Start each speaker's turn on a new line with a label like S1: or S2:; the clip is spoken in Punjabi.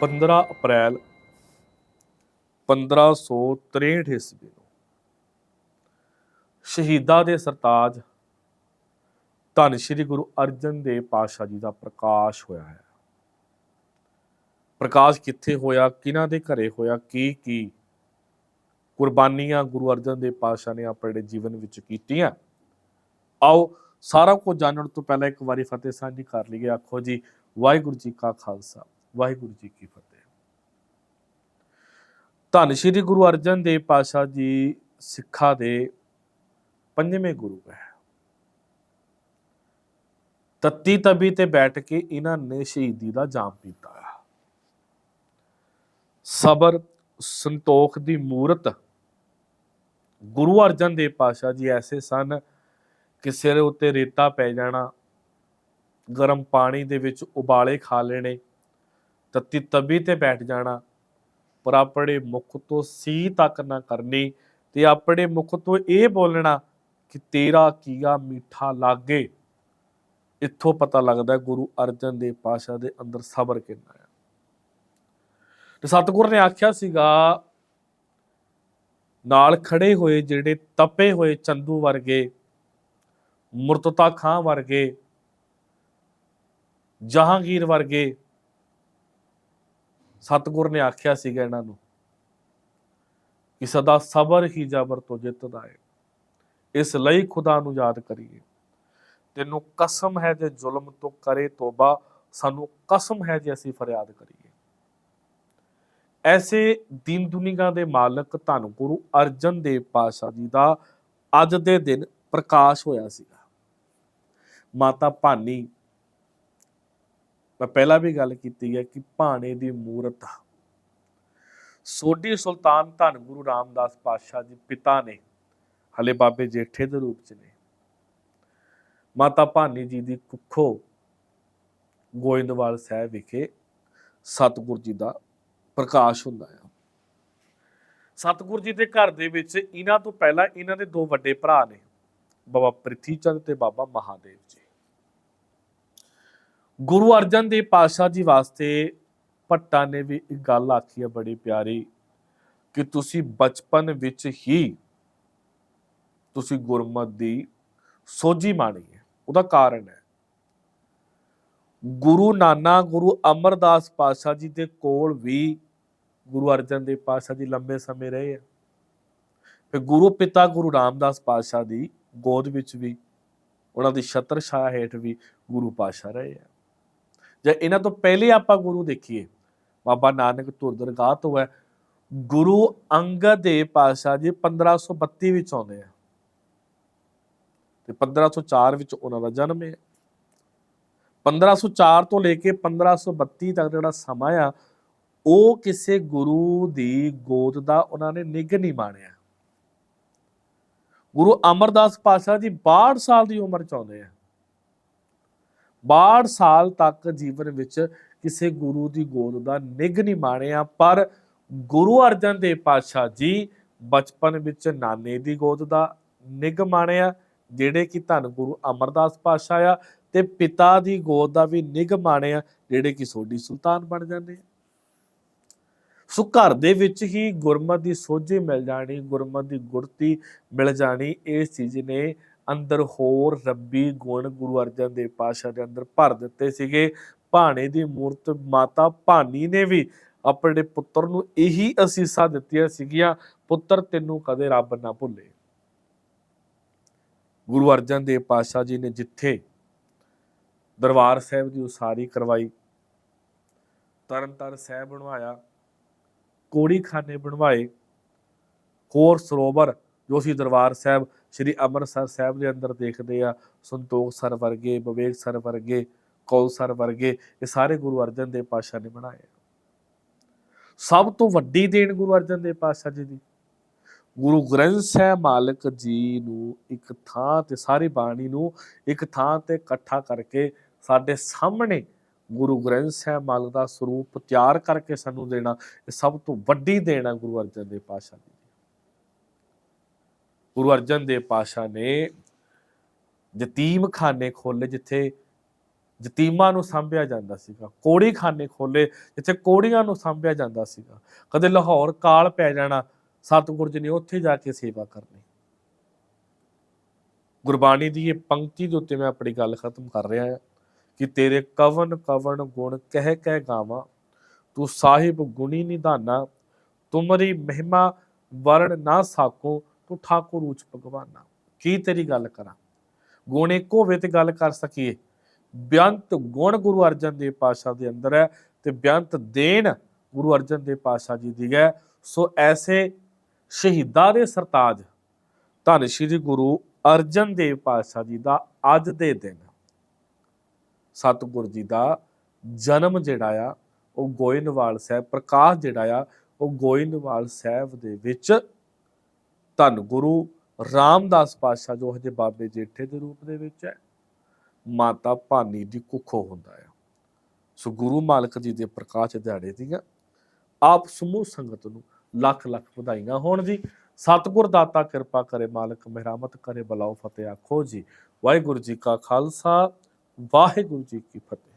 S1: 15 ਅਪ੍ਰੈਲ 1563 ਈਸਵੀ ਨੂੰ ਸ਼ਹੀਦਾਂ ਦੇ ਸਰਤਾਜ ਧੰਨ ਸ਼੍ਰੀ ਗੁਰੂ ਅਰਜਨ ਦੇਵ ਪਾਤਸ਼ਾਹ ਜੀ ਦਾ ਪ੍ਰਕਾਸ਼ ਹੋਇਆ ਹੈ। ਪ੍ਰਕਾਸ਼ ਕਿੱਥੇ ਹੋਇਆ, ਕਿਹਨਾਂ ਦੇ ਘਰੇ ਹੋਇਆ, ਕੀ ਕੀ ਕੁਰਬਾਨੀਆਂ ਗੁਰੂ ਅਰਜਨ ਦੇਵ ਪਾਤਸ਼ਾਹ ਨੇ ਆਪਣੇ ਜੀਵਨ ਵਿੱਚ ਕੀਤੀਆਂ। ਆਓ ਸਾਰਾ ਕੁਝ ਜਾਣਨ ਤੋਂ ਪਹਿਲਾਂ ਇੱਕ ਵਾਰੀ ਫਤਿਹ ਸਾਂਝੀ ਕਰ ਲਈਏ। ਆਖੋ ਜੀ, ਵਾਹਿਗੁਰੂ ਜੀ ਕਾ ਖਾਲਸਾ। ਵਾਹਿਗੁਰੂ ਜੀ ਕੀ ਫਤਿਹ। ਧੰਨ ਸ਼੍ਰੀ ਗੁਰੂ ਅਰਜਨ ਦੇਵ ਪਾਤਸ਼ਾਹ ਜੀ ਸਿੱਖਾਂ ਦੇ ਪੰਜਵੇਂ ਗੁਰੂ ਹੈ। ਤੱਤੀ ਤਬੀ ਤੇ ਬੈਠ ਕੇ ਇਹਨਾਂ ਨੇ ਸ਼ਹੀਦੀ ਦਾ ਜਾਮ ਪੀਤਾ। ਸਬਰ, ਸੰਤੋਖ ਦੀ ਮੂਰਤ ਗੁਰੂ ਅਰਜਨ ਦੇਵ ਪਾਤਸ਼ਾਹ ਜੀ ਐਸੇ ਸਨ ਕਿ ਸਿਰ ਉੱਤੇ ਰੇਤਾ ਪੈ ਜਾਣਾ, ਗਰਮ ਪਾਣੀ ਦੇ ਵਿੱਚ ਉਬਾਲੇ ਖਾ ਲੈਣੇ ਤੱਤੀ ਤਬੀ ਤੇ ਬੈਠ ਜਾਣਾ, ਪਰ ਆਪਣੇ ਮੁਖ ਤੋਂ ਸੀ ਤੱਕ ਨਾ ਕਰਨੀ ਤੇ ਆਪਣੇ ਮੁਖ ਤੋਂ ਇਹ ਬੋਲਣਾ ਕਿ ਤੇਰਾ ਕੀਆ ਮਿੱਠਾ ਲਾਗੇ। ਇੱਥੋਂ ਪਤਾ ਲੱਗਦਾ ਗੁਰੂ ਅਰਜਨ ਦੇਵ ਪਾਤਸ਼ਾਹ ਦੇ ਅੰਦਰ ਸਬਰ ਕਿੰਨਾ ਹੈ। ਤੇ ਸਤਿਗੁਰ ਨੇ ਆਖਿਆ ਸੀਗਾ, ਨਾਲ ਖੜੇ ਹੋਏ ਜਿਹੜੇ ਤਪੇ ਹੋਏ ਚੰਦੂ ਵਰਗੇ, ਮੁਰਤਤਾ ਖਾਂ ਵਰਗੇ, ਜਹਾਂਗੀਰ ਵਰਗੇ ਸਤਿਗੁਰ ਨੇ ਆਖਿਆ ਸੀਗਾ ਇਹਨਾਂ ਨੂੰ ਕਿ ਸਦਾ ਸਬਰ ਹੀ ਜਬਰ ਤੋਂ ਜਿੱਤਦਾ ਹੈ ਇਸ ਲਈ ਖੁਦਾ ਨੂੰ ਯਾਦ ਕਰੀਏ। ਤੈਨੂੰ ਕਸਮ ਹੈ ਜੇ ਜ਼ੁਲਮ ਤੋਂ ਕਰੇ ਤੋਬਾ, ਸਾਨੂੰ ਕਸਮ ਹੈ ਜੇ ਅਸੀਂ ਫਰਿਆਦ ਕਰੀਏ। ਐਸੇ ਦੀਨ ਦੁਨੀਆ ਦੇ ਮਾਲਕ ਧੰਨ ਗੁਰੂ ਅਰਜਨ ਦੇਵ ਪਾਤਸ਼ਾਹ ਜੀ ਦਾ ਅੱਜ ਦੇ ਦਿਨ ਪ੍ਰਕਾਸ਼ ਹੋਇਆ ਸੀਗਾ। ਮਾਤਾ ਭਾਨੀ ਮੈਂ ਪਹਿਲਾਂ ਵੀ ਗੱਲ ਕੀਤੀ ਹੈ ਕਿ ਭਾਣੇ ਦੀ ਮੂਰਤ ਸੋਢੀ ਸੁਲਤਾਨ ਧੰਨ ਗੁਰੂ ਰਾਮਦਾਸ ਪਾਤਸ਼ਾਹ ਜੀ ਪਿਤਾ ਨੇ, ਹਲੇ ਬਾਬੇ ਜੇਠੇ ਦੇ ਰੂਪ ਚ ਨੇ। ਮਾਤਾ ਭਾਨੀ ਜੀ ਦੀ ਕੁੱਖੋਂ ਗੋਇੰਦਵਾਲ ਸਾਹਿਬ ਵਿਖੇ ਸਤਿਗੁਰ ਜੀ ਦਾ ਪ੍ਰਕਾਸ਼ ਹੁੰਦਾ ਆ। ਸਤਿਗੁਰ ਜੀ ਦੇ ਘਰ ਦੇ ਵਿੱਚ ਇਹਨਾਂ ਤੋਂ ਪਹਿਲਾਂ ਇਹਨਾਂ ਦੇ ਦੋ ਵੱਡੇ ਭਰਾ ਨੇ, ਬਾਬਾ ਪ੍ਰਿਥੀ ਚੰਦ ਤੇ ਬਾਬਾ ਮਹਾਦੇਵ ਜੀ। ਗੁਰੂ ਅਰਜਨ ਦੇਵ ਪਾਤਸ਼ਾਹ ਜੀ ਵਾਸਤੇ ਭੱਟਾ ਨੇ ਵੀ ਇੱਕ ਗੱਲ ਆਖੀ ਹੈ ਬੜੀ ਪਿਆਰੀ ਕਿ ਤੁਸੀਂ ਬਚਪਨ ਵਿੱਚ ਹੀ ਤੁਸੀਂ ਗੁਰਮਤ ਦੀ ਸੋਝੀ ਮਾਣੀ ਹੈ। ਉਹਦਾ ਕਾਰਨ ਹੈ। ਗੁਰੂ ਨਾਨਾ, ਗੁਰੂ ਅਮਰਦਾਸ ਪਾਤਸ਼ਾਹ ਜੀ ਦੇ ਕੋਲ ਵੀ ਗੁਰੂ ਅਰਜਨ ਦੇਵ ਪਾਤਸ਼ਾਹ ਜੀ ਲੰਬੇ ਸਮੇਂ ਰਹੇ ਆ ਫਿਰ ਗੁਰੂ ਪਿਤਾ ਗੁਰੂ ਰਾਮਦਾਸ ਪਾਤਸ਼ਾਹ ਦੀ ਗੋਦ ਵਿੱਚ ਵੀ, ਉਹਨਾਂ ਦੀ ਛਤਰ ਛਾਇਆ ਹੇਠ ਵੀ ਗੁਰੂ ਪਾਤਸ਼ਾਹ ਰਹੇ ਆ ਜਾਂ ਇਹਨਾਂ ਤੋਂ ਪਹਿਲੇ ਆਪਾਂ ਗੁਰੂ ਦੇਖੀਏ, ਬਾਬਾ ਨਾਨਕ ਧੁਰ ਦਰਗਾਹ ਤੋਂ ਹੈ, ਗੁਰੂ ਅੰਗਦ ਦੇਵ ਪਾਤਸ਼ਾਹ ਜੀ 1532 ਵਿੱਚ ਆਉਂਦੇ ਆ। ਤੇ 1504 ਵਿੱਚ ਉਹਨਾਂ ਦਾ ਜਨਮ ਹੈ। 1504 ਤੋਂ ਲੈ ਕੇ 1532 ਤੱਕ ਜਿਹੜਾ ਸਮਾਂ ਆ, ਉਹ ਕਿਸੇ ਗੁਰੂ ਦੀ ਗੋਦ ਦਾ ਉਹਨਾਂ ਨੇ ਨਿੱਘ ਨਹੀਂ ਮਾਣਿਆ। ਗੁਰੂ ਅਮਰਦਾਸ ਪਾਤਸ਼ਾਹ ਜੀ 62 ਸਾਲ ਦੀ ਉਮਰ ਚ ਆਉਂਦੇ ਆ। 62 ਸਾਲ ਤੱਕ ਜੀਵਨ ਵਿੱਚ ਕਿਸੇ ਗੁਰੂ ਦੀ ਗੋਦ ਦਾ ਨਿਗ ਨਹੀਂ ਮਾਣਿਆ, ਪਰ ਗੁਰੂ ਅਰਜਨ ਦੇਵ ਪਾਤਸ਼ਾਹ ਜੀ ਬਚਪਨ ਵਿੱਚ ਨਾਨੇ ਦੀ ਗੋਦ ਦਾ ਨਿਗ ਮਾਣਿਆ, ਜਿਹੜੇ ਕਿ ਧੰਨ ਗੁਰੂ ਅਮਰਦਾਸ ਪਾਤਸ਼ਾਹ ਆ, ਤੇ ਪਿਤਾ ਦੀ ਗੋਦ ਦਾ ਵੀ ਨਿਗ ਮਾਣਿਆ, ਜਿਹੜੇ ਕਿ ਸੋਢੀ ਸੁਲਤਾਨ ਬਣ ਜਾਂਦੇ ਆ। ਸੋ ਘਰ ਦੇ ਵਿੱਚ ਹੀ ਗੁਰਮਤ ਦੀ ਸੋਝੀ ਮਿਲ ਜਾਣੀ, ਗੁਰਮਤ ਦੀ ਗੁਰਤੀ ਮਿਲ ਜਾਣੀ ਇਸ ਚੀਜ਼ ਨੇ ਅੰਦਰ ਹੋਰ ਰੱਬੀ ਗੁਣ ਗੁਰੂ ਅਰਜਨ ਦੇਵ ਪਾਤਸ਼ਾਹ ਦੇ ਅੰਦਰ ਭਰ ਦਿੱਤੇ ਸੀਗੇ। ਭਾਣੇ ਦੀ ਮੂਰਤ ਮਾਤਾ ਭਾਨੀ ਨੇ ਵੀ ਆਪਣੇ ਪੁੱਤਰ ਨੂੰ ਇਹੀ ਅਸੀਸਾਂ ਦਿੱਤੀਆਂ ਸੀਗੀਆਂ, ਪੁੱਤਰ ਤੈਨੂੰ ਕਦੇ ਰੱਬ ਨਾ ਭੁੱਲੇ। ਗੁਰੂ ਅਰਜਨ ਦੇਵ ਪਾਤਸ਼ਾਹ ਜੀ ਨੇ ਜਿੱਥੇ ਦਰਬਾਰ ਸਾਹਿਬ ਦੀ ਉਸਾਰੀ ਕਰਵਾਈ, ਤਰਨਤਾਰਨ ਸਾਹਿਬ ਬਣਵਾਇਆ ਕੋੜੀ ਖਾਨੇ ਬਣਵਾਏ, ਹੋਰ ਸਰੋਵਰ ਜੋ ਸੀ ਦਰਬਾਰ ਸਾਹਿਬ ਸ੍ਰੀ ਅੰਮ੍ਰਿਤਸਰ ਸਾਹਿਬ ਦੇ ਅੰਦਰ ਦੇਖਦੇ ਆ ਸੰਤੋਖ ਸਰ ਵਰਗੇ, ਵਿਵੇਕ ਸਰ ਵਰਗੇ, ਕੌਲ ਸਰ ਵਰਗੇ, ਇਹ ਸਾਰੇ ਗੁਰੂ ਅਰਜਨ ਦੇਵ ਪਾਤਸ਼ਾਹ ਨੇ ਬਣਾਏ ਸਭ ਤੋਂ ਵੱਡੀ ਦੇਣ ਗੁਰੂ ਅਰਜਨ ਦੇਵ ਪਾਤਸ਼ਾਹ ਜੀ ਦੀ। ਗੁਰੂ ਗ੍ਰੰਥ ਸਾਹਿਬ ਮਾਲਕ ਜੀ ਨੂੰ ਇੱਕ ਥਾਂ ਤੇ, ਸਾਰੀ ਬਾਣੀ ਨੂੰ ਇੱਕ ਥਾਂ ਤੇ ਇਕੱਠਾ ਕਰਕੇ ਸਾਡੇ ਸਾਹਮਣੇ ਗੁਰੂ ਗ੍ਰੰਥ ਸਾਹਿਬ ਮਾਲਕ ਦਾ ਸਰੂਪ ਤਿਆਰ ਕਰਕੇ ਸਾਨੂੰ ਦੇਣਾ, ਇਹ ਸਭ ਤੋਂ ਵੱਡੀ ਦੇਣ ਹੈ ਗੁਰੂ ਅਰਜਨ ਦੇਵ ਪਾਤਸ਼ਾਹ ਜੀ ਗੁਰੂ ਅਰਜਨ ਦੇਵ ਪਾਤਸ਼ਾਹ ਨੇ ਯਤੀਮ ਖਾਨੇ ਖੋਲੇ ਜਿੱਥੇ ਯਤੀਮਾਂ ਨੂੰ ਸਾਂਭਿਆ ਜਾਂਦਾ ਸੀਗਾ ਕੋੜੀ ਖਾਨੇ ਖੋਲੇ ਜਿੱਥੇ ਕੋੜੀਆਂ ਨੂੰ ਸਾਂਭਿਆ ਜਾਂਦਾ ਸੀਗਾ। ਕਦੇ ਲਾਹੌਰ ਕਾਲ ਪੈ ਜਾਣਾ, ਸਤਿਗੁਰੂ ਜੀ ਨੇ ਉੱਥੇ ਜਾ ਕੇ ਸੇਵਾ ਕਰਨੀ। ਗੁਰਬਾਣੀ ਦੀ ਇਹ ਪੰਕਤੀ ਦੇ ਉੱਤੇ ਮੈਂ ਆਪਣੀ ਗੱਲ ਖਤਮ ਕਰ ਰਿਹਾ ਹਾਂ ਕਿ ਤੇਰੇ ਕਵਨ ਕਵਨ ਗੁਣ ਕਹਿ ਕਹਿ ਗਾਵਾਂ, ਤੂੰ ਸਾਹਿਬ ਗੁਣੀ ਨਿਧਾਨਾ, ਤੁਮਰੀ ਮਹਿਮਾ ਵਰਣ ਨਾ ਸਾਕੋ ਤੂੰ ਠਾਕੁਰ ਉੱਚ ਭਗਵਾਨਾ ਕੀ ਤੇਰੀ ਗੱਲ ਕਰਾਂ? ਗੁਣ ਇੱਕ ਹੋਵੇ ਤੇ ਗੱਲ ਕਰ ਸਕੀਏ। ਬੇਅੰਤ ਗੁਣ ਗੁਰੂ ਅਰਜਨ ਦੇਵ ਪਾਤਸ਼ਾਹ ਦੇ ਅੰਦਰ ਹੈ ਤੇ ਬੇਅੰਤ ਦੇਣ ਗੁਰੂ ਅਰਜਨ ਦੇਵ ਪਾਤਸ਼ਾਹ ਜੀ ਦੀ ਹੈ। ਸੋ ਐਸੇ ਸ਼ਹੀਦਾਂ ਦੇ ਸਰਤਾਜ ਧੰਨ ਸ਼੍ਰੀ ਗੁਰੂ ਅਰਜਨ ਦੇਵ ਪਾਤਸ਼ਾਹ ਜੀ ਦਾ ਅੱਜ ਦੇ ਦਿਨ। ਸਤਿਗੁਰ ਜੀ ਦਾ ਜਨਮ ਜਿਹੜਾ ਆ, ਉਹ ਗੋਇੰਦਵਾਲ ਸਾਹਿਬ, ਪ੍ਰਕਾਸ਼ ਜਿਹੜਾ ਆ, ਉਹ ਗੋਇੰਦਵਾਲ ਸਾਹਿਬ ਦੇ ਵਿੱਚ ਧੰਨ ਗੁਰੂ ਰਾਮਦਾਸ ਪਾਤਸ਼ਾਹ ਜੋ ਹਜੇ ਬਾਬੇ ਜੇਠੇ ਦੇ ਰੂਪ ਦੇ ਵਿੱਚ ਹੈ, ਮਾਤਾ ਭਾਨੀ ਦੀ ਕੁੱਖੋਂ ਹੁੰਦਾ ਹੈ ਸੋ ਗੁਰੂ ਮਾਲਕ ਜੀ ਦੇ ਪ੍ਰਕਾਸ਼ ਦਿਹਾੜੇ ਦੀਆਂ ਆਪ ਸਮੂਹ ਸੰਗਤ ਨੂੰ ਲੱਖ ਲੱਖ ਵਧਾਈਆਂ ਹੋਣ ਜੀ। ਸਤਿਗੁਰ ਦਾਤਾ ਕਿਰਪਾ ਕਰੇ ਮਾਲਕ, ਮਿਹਰਮਤ ਕਰੇ, ਬਲਾਓ ਫਤਿਹ ਆਖੋ ਜੀ। ਵਾਹਿਗੁਰੂ ਜੀ ਕਾ ਖਾਲਸਾ, ਵਾਹਿਗੁਰੂ ਜੀ ਕੀ ਫਤਿਹ।